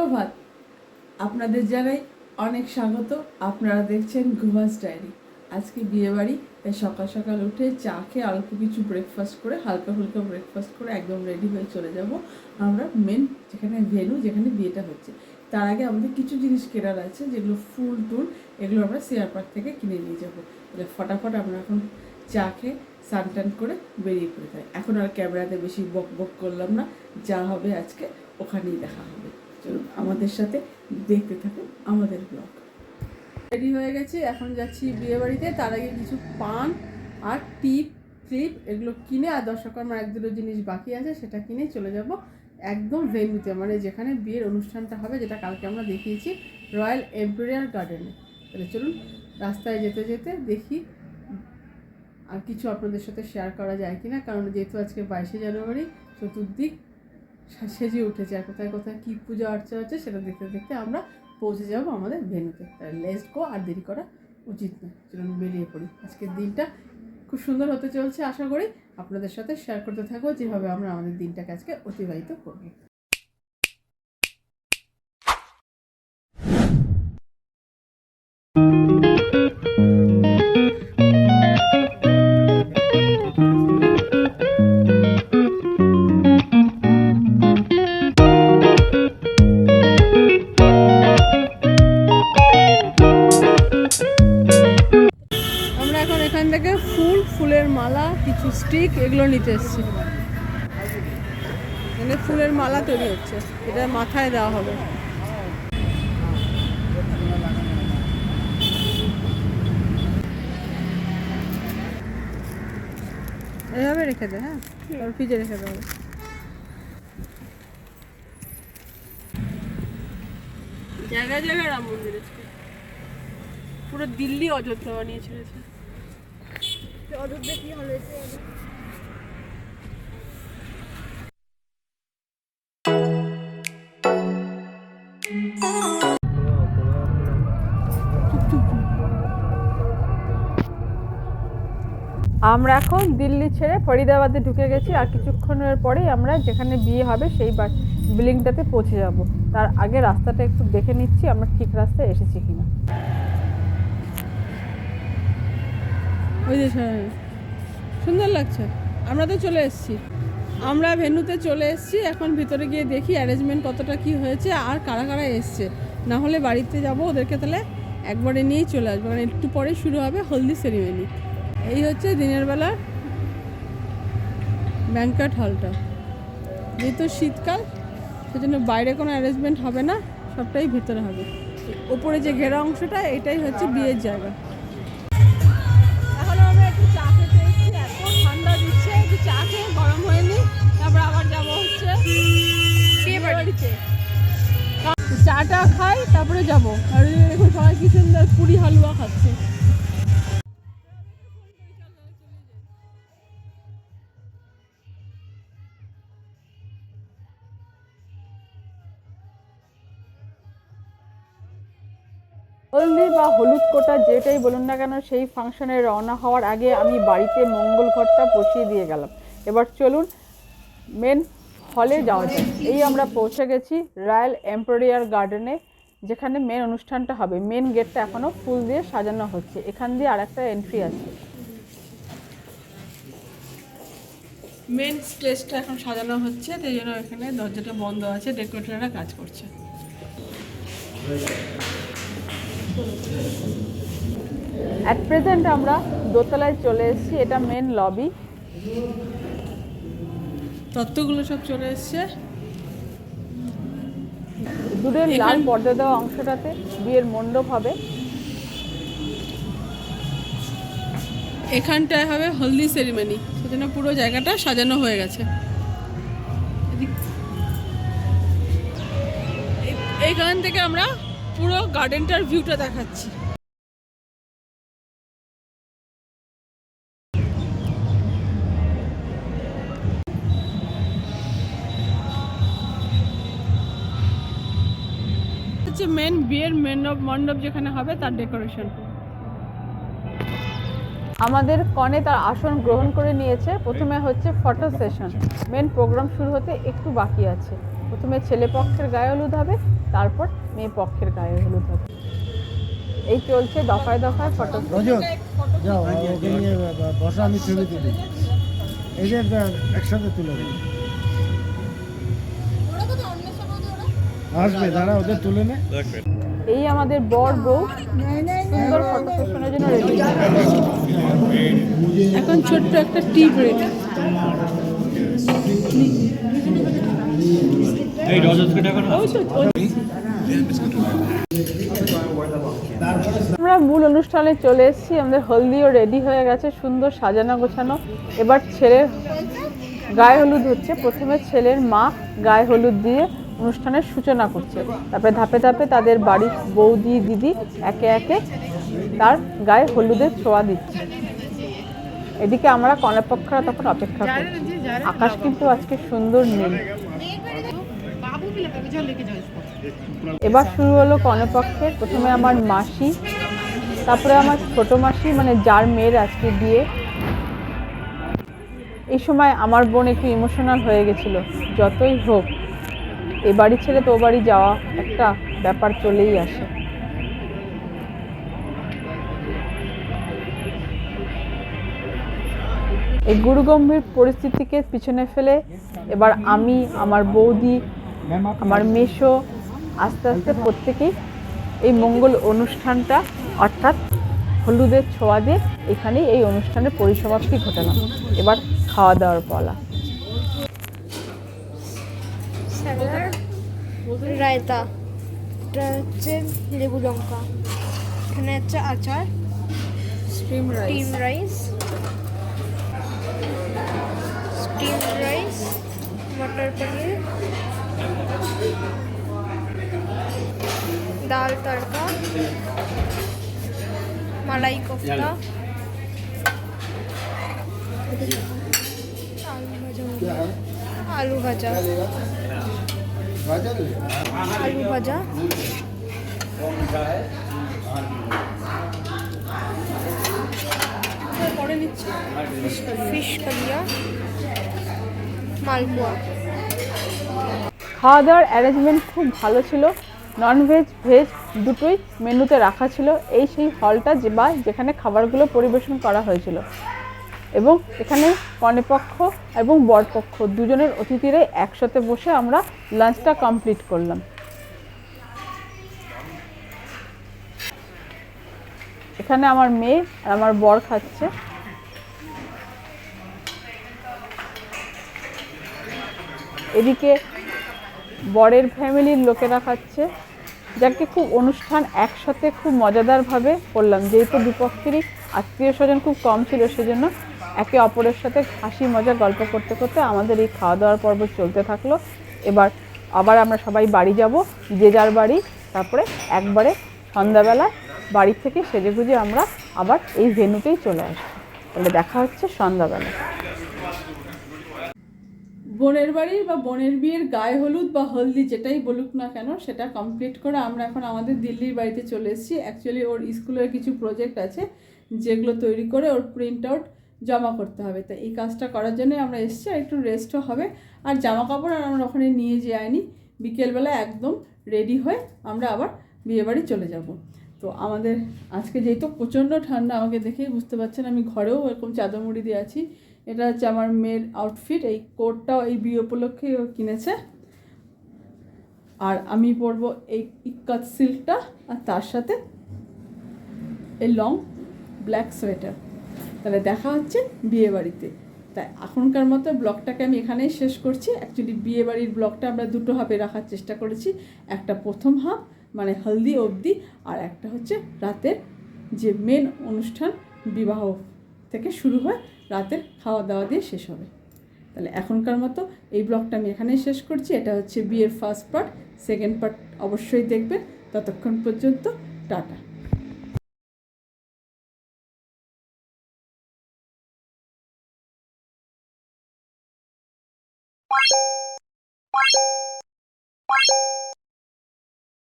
সুপ্রভাত আপনাদের জানাই অনেক স্বাগত। আপনারা দেখছেন ঘুমাস ডায়েরি। আজকে বিয়ে বাড়ি তাই সকাল সকাল উঠে চা খেয়ে অল্প কিছু ব্রেকফাস্ট করে, হালকা ফুলকা ব্রেকফাস্ট করে একদম রেডি হয়ে চলে যাব। আমরা মেন যেখানে ভেনু যেখানে বিয়েটা হচ্ছে। তার আগে আমাদের কিছু জিনিস কেনার আছে, যেগুলো ফুল টুল, এগুলো আমরা সিয়ার পার্ক থেকে কিনে নিয়ে যাব। তাহলে ফটাফট আমরা এখন চা খেয়ে স্নান টান করে বেরিয়ে পড়ে যাই। এখন আর ক্যামেরাতে বেশি বক বক করলাম না। যা হবে আজকে ওখানেই দেখা হবে। চলুন আমাদের সাথে দেখতে থাকুন আমাদের ব্লগ রেডি হয়ে গেছে, এখন যাচ্ছি বিয়ে বাড়িতে। তার আগে কিছু পান আর টিপ ক্লিপ এগুলো কিনে, আর দর্শকর্মার এক দুটো জিনিস বাকি আছে, সেটা কিনে চলে যাব একদম ভেন্যুতে মানে যেখানে বিয়ের অনুষ্ঠানটা হবে, যেটা কালকে আমরা দেখিয়েছি রয়্যাল এম্পোরিয়াল গার্ডেনে তাহলে চলুন, রাস্তায় যেতে যেতে দেখি আর কিছু আপনাদের সাথে শেয়ার করা যায় কি না কারণ যেহেতু আজকে বাইশে জানুয়ারি, চতুর্দিক সেজে উঠেছে। আর কোথায় কোথায় কী পূজা অর্চা হচ্ছে সেটা দেখতে দেখতে আমরা পৌঁছে যাব আমাদের ভেনুতে তাই লেস গো, আর দেরি করা উচিত না চলুন বেরিয়ে পড়ি। আজকের দিনটা খুব সুন্দর হতে চলছে, আশা করি। আপনাদের সাথে শেয়ার করতে থাকব, যেভাবে আমরা আমাদের দিনটাকে আজকে অতিবাহিত করব। মালা, কিছু স্টিক এগুলো নিতে এসেছি। এখানে ফুলের মালা তৈরি হচ্ছে। এটা মাথায় দেওয়া হবে। এভাবে রেখে দে হ্যাঁ? ফ্রিজে রেখে হবে। জায়গায় জায়গায় রাম মন্দির পুরো দিল্লি অযোধ্যা বানিয়ে ছেড়েছে আমরা এখন দিল্লি ছেড়ে ফরিদাবাদে ঢুকে গেছি আর কিছুক্ষণের পরেই আমরা যেখানে বিয়ে হবে সেই বিল্ডিংটাতে পৌঁছে যাব। তার আগে রাস্তাটা একটু দেখে নিচ্ছি আমরা ঠিক রাস্তায় এসেছি কিনা। ওই যে সুন্দর লাগছে। আমরা তো চলে এসেছি। আমরা ভেন্যুতে চলে এসেছি। এখন ভিতরে গিয়ে দেখি অ্যারেঞ্জমেন্ট কতটা কি হয়েছে আর কারা কারা এসছে। না হলে বাড়িতে যাব ওদেরকে তাহলে একবারে নিয়েই চলে আসব। কারণ একটু পরে শুরু হবে হলদি সেরিমনি এই হচ্ছে দিনের বেলার ব্যাংকাট হলটা যেহেতু শীতকাল, সেজন্য বাইরে কোনো অ্যারেঞ্জমেন্ট হবে না, সবটাই ভিতরে হবে। ওপরে যে ঘেরা অংশটা, এটাই হচ্ছে বিয়ের জায়গা। চা খেয়ে গরম হয়নি তারপর আবার যাব হচ্ছে বিয়ে বাড়িতে। চাটা খাই তারপরে যাব। আর এখন সবাই কি সুন্দর পুরি হালুয়া খাচ্ছে। হলদি বা হলুদ কোটা যেটাই বলুন না কেন, সেই ফাংশনে রওনা হওয়ার আগে আমি বাড়িতে মঙ্গল ঘরটা বসিয়ে দিয়ে গেলাম। এবার চলুন মেন হলে যাওয়া যায় এই আমরা পৌঁছে গেছি রয়্যাল এম্পোরিয়ার গার্ডেনে যেখানে মেন অনুষ্ঠানটা হবে। মেন গেটটা এখনও ফুল দিয়ে সাজানো হচ্ছে। এখান দিয়ে আর একটা এন্ট্রি আছে। মেন স্টেজটা এখন সাজানো হচ্ছে তাই জন্য এখানে দরজাটা বন্ধ আছে ডেকোরেটররা কাজ করছে। অ্যাট প্রেজেন্ট আমরা দোতলায় চলে এসেছি এটা মেন লবি তত্ত্বগুলো সব চলে এসছে। দূরের লাল পর্দা দেওয়া অংশটাতে বিয়ের মণ্ডপ হবে। এখানটায় হবে হলদি সেরিমনি সেজন্য পুরো জায়গাটা সাজানো হয়ে গেছে। এইখান থেকে আমরা পুরো গার্ডেনটার ভিউটা দেখাচ্ছি। মেন বিয়ের মণ্ডপ মণ্ডপ যেখানে হবে তার ডেকোরেশন আমাদের কনে তার আসন গ্রহণ করে নিয়েছে। প্রথমে হচ্ছে ফটো সেশন মেন প্রোগ্রাম শুরু হতে একটু বাকি আছে। প্রথমে ছেলে পক্ষের গায়ে হলুদ হবে তারপর মেয়ে পক্ষের গায়ে হলুদ হবে। এই চলছে দফায় দফায় ফটো যাও ওকে নিয়ে ব- বসো আমি ছবি তুলি। এই যে একসাথে তুলে দেবো আসবে দাঁড়া ওদের তুলে নে। এই আমাদের বর বউ সুন্দর ফটো সেশনের জন্য রেডি এখন ছোট্ট একটা টিপ ব্রেক আমরা মূল অনুষ্ঠানে চলে এসেছি, আমাদের হলদিও রেডি হয়ে গেছে, সুন্দর সাজানো গোছানো। এবার ছেলের গায়ে হলুদ হচ্ছে, প্রথমে ছেলের মা গায়ে হলুদ দিয়ে অনুষ্ঠানের সূচনা করছে। তারপরে ধাপে ধাপে তাদের বাড়ির বৌদি, দিদি একে একে তার গায়ে হলুদের ছোঁয়া দিচ্ছে। এদিকে আমরা কনেপক্ষরা তখন অপেক্ষা করছি। আকাশ কিন্তু আজকে সুন্দর নীল। এবার শুরু হলো কনেপক্ষের প্রথমে আমার মাসি, তারপরে আমার ছোট মাসি মানে যার মেয়ের আজকে বিয়ে। এই সময় আমার বোন একটু ইমোশনাল হয়ে গেছিল, যতই হোক। এ বাড়ি ছেড়ে তো বাড়ি যাওয়া একটা ব্যাপার চলেই আসে। এই গুরুগম্ভীর পরিস্থিতিকে পিছনে ফেলে এবার আমি, আমার বৌদি আমার মেশো আস্তে আস্তে প্রত্যেকেই এই মঙ্গল অনুষ্ঠানটা অর্থাৎ হলুদের ছোঁয়া দিয়ে এখানেই এই অনুষ্ঠানের পরিসমাপ্তি ঘটালাম। এবার খাওয়া দাওয়ার পালা। রায়তা। এটা হচ্ছে লেবু লঙ্কা। এখানে হচ্ছে আচার stream steam rice steam rice matar paneer dal tadka malai kofta আলু ভাজা আলু ভাজা ফিশ কালিয়া মালপোয়া খাওয়া দাওয়ার অ্যারেঞ্জমেন্ট খুব ভালো ছিল। ননভেজ ভেজ দুটোই মেনুতে রাখা ছিল। এই সেই হলটা যে বা যেখানে খাবারগুলো পরিবেশন করা হয়েছিল। এবং এখানে কনেপক্ষ এবং বরপক্ষ দুজনের অতিথিরাই একসাথে বসে আমরা লাঞ্চটা কমপ্লিট করলাম। এখানে আমার মেয়ে আর আমার বর খাচ্ছে। এদিকে বরের ফ্যামিলির লোকেরা খাচ্ছে। যাকে খুব অনুষ্ঠান একসাথে খুব মজাদারভাবে করলাম। যেহেতু দুপক্ষেরই আত্মীয় স্বজন খুব কম ছিল, সেজন্য একে অপরের সাথে হাসি মজা গল্প করতে করতে আমাদের এই খাওয়া দাওয়ার পর্ব চলতে থাকল। এবার আবার আমরা সবাই বাড়ি যাব, যে যার বাড়ি। তারপরে একবারে সন্ধ্যাবেলা বাড়ি থেকে সেজেগুজে আমরা আবার এই ভেন্যুতেই চলে আসব। তাহলে দেখা হচ্ছে সন্ধ্যাবেলা। বোনের বাড়ির বা বোনের বিয়ের গায়ে হলুদ বা হলদি যেটাই বলুক না কেন, সেটা কমপ্লিট করে আমরা এখন আমাদের দিল্লির বাড়িতে চলে এসেছি। অ্যাকচুয়ালি ওর স্কুলের কিছু প্রজেক্ট আছে, যেগুলো তৈরি করে ওর প্রিন্ট আউট জমা করতে হবে। তো এই কাজটা করার জন্য আমরা এসেছি, আর একটু রেস্টও হবে। আর জামা কাপড় আর আমরা ওখানে নিয়ে যাইনি বিকেলবেলা একদম রেডি হয়ে আমরা আবার বিয়েবাড়ি চলে যাব। তো আমাদের আজকে যেহেতু প্রচণ্ড ঠান্ডা, আমাকে দেখেই বুঝতে পারছেন আমি ঘরেও এরকম চাদর মুড়ি দিয়ে আছি। এটা হচ্ছে আমার মেয়ের আউটফিট এই কোটটাও এই বিয়ে উপলক্ষে কিনেছে। আর আমি পরবো এই ইক্কাত সিল্কটা আর তার সাথে এই লং ব্ল্যাক সোয়েটার। তাহলে দেখা হচ্ছে বিয়ে বাড়িতে। তাই এখনকার মতো ব্লগটাকে আমি এখানেই শেষ করছি। অ্যাকচুয়ালি বিয়ে বাড়ির ব্লগটা আমরা দুটো হাফে রাখার চেষ্টা করেছি। একটা প্রথম হাফ মানে হলদি অবধি, আর একটা হচ্ছে রাতের যে মেন অনুষ্ঠান, বিবাহ থেকে শুরু হয়, রাতের খাওয়া দাওয়া দিয়ে শেষ হবে। তাহলে এখনকার মতো এই ব্লগটা আমি এখানেই শেষ করছি। এটা হচ্ছে বিয়ের ফার্স্ট পার্ট সেকেন্ড পার্ট অবশ্যই দেখবেন। ততক্ষণ পর্যন্ত, টাটা।